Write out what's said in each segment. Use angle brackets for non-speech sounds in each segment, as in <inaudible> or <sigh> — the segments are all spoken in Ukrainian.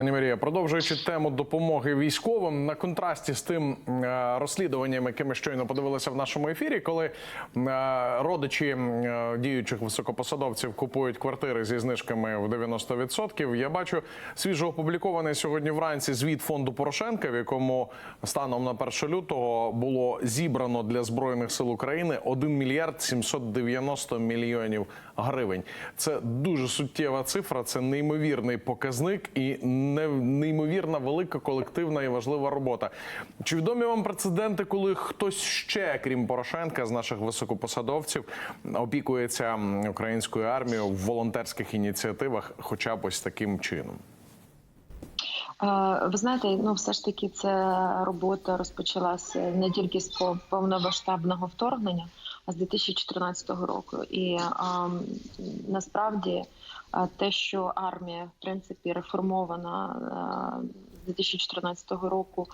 Пані Марія, продовжуючи тему допомоги військовим на контрасті з тим е, розслідуванням, яке ми щойно подивилися в нашому ефірі, коли е, родичі е, діючих високопосадовців купують квартири зі знижками в 90%, Я бачу свіжо опублікований сьогодні вранці звіт фонду Порошенка, в якому станом на 1 лютого було зібрано для збройних сил України 1 мільярд 790 мільйонів гривень. Це дуже суттєва цифра, це неймовірний показник і не- неймовірна велика колективна і важлива робота. Чи відомі вам прецеденти, коли хтось ще, крім Порошенка, з наших високопосадовців, опікується українською армією в волонтерських ініціативах, хоча б ось таким чином? Е, Ви знаєте, ну все ж таки, ця робота розпочалася не тільки з по- повномасштабного вторгнення, а з 2014 року. І а, насправді е, те, що армія в принципі реформована е, 2014 року,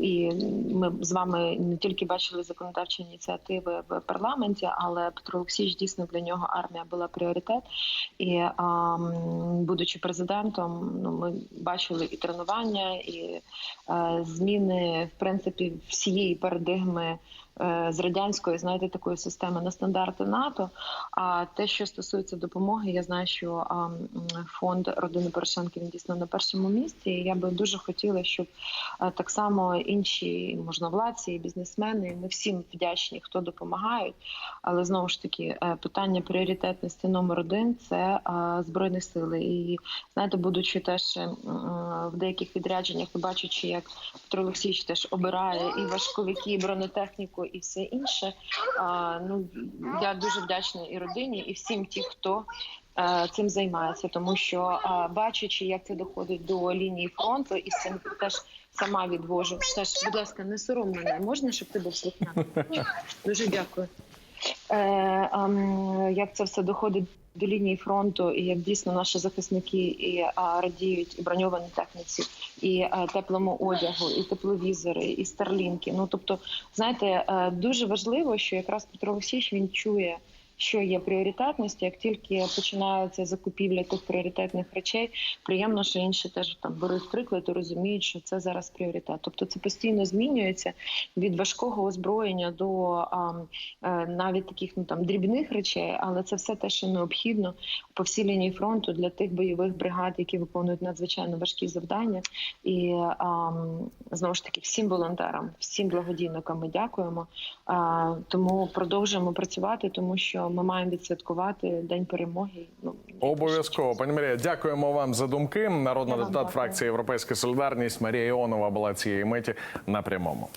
і ми з вами не тільки бачили законодавчі ініціативи в парламенті, але Петро Олексійович дійсно для нього армія була пріоритет. І будучи президентом, ну ми бачили і тренування, і е, зміни в принципі всієї парадигми. Е, З радянської, знаєте, такої системи на стандарти НАТО. А те, що стосується допомоги, я знаю, що фонд родини Порошенка він дійсно на першому місці. І я би дуже хотіла, щоб е, так само інші можновладці, і бізнесмени, ми всім вдячні, хто допомагають. Але знову ж таки, е, питання пріоритетності номер один це збройні сили. І знаєте, будучи теж в деяких відрядженнях бачачи, як Петро Олексійович теж обирає і важковики, і бронетехніку, і все інше. а, Ну я дуже вдячна і родині, і всім ті, хто. е, Цим займається, тому що бачачи, як це доходить до лінії фронту, і цим теж сама відвожу. Теж, будь ласка, не сором мене. Можна, щоб ти був слухняним? <laughs> Дуже дякую. Е, ем, як це все доходить до лінії фронту, і як дійсно наші захисники і а, радіють і броньованій техніці, і а, теплому одягу, і тепловізори, і старлінки. Ну тобто, знаєте, а, дуже важливо, що якраз Петро Олексійович він чує. Що є пріоритетністю, як тільки починається закупівля тих пріоритетних речей, приємно, що інші теж там беруть приклад і розуміють, що це зараз пріоритет. Тобто це постійно змінюється від важкого озброєння до а, е, навіть таких ну там дрібних речей, але це все те, що необхідно по всій лінії фронту для тих бойових бригад, які виконують надзвичайно важкі завдання. І а, знову ж таки всім волонтерам, всім благодійникам ми дякуємо. А, тому продовжуємо працювати, тому що ми маємо відсвяткувати день перемоги. Ну Обов'язково, пані Марія, дякуємо вам за думки. Народна депутат дякую. фракції Європейська Солідарність Марія Іонова була цієї миті на прямому.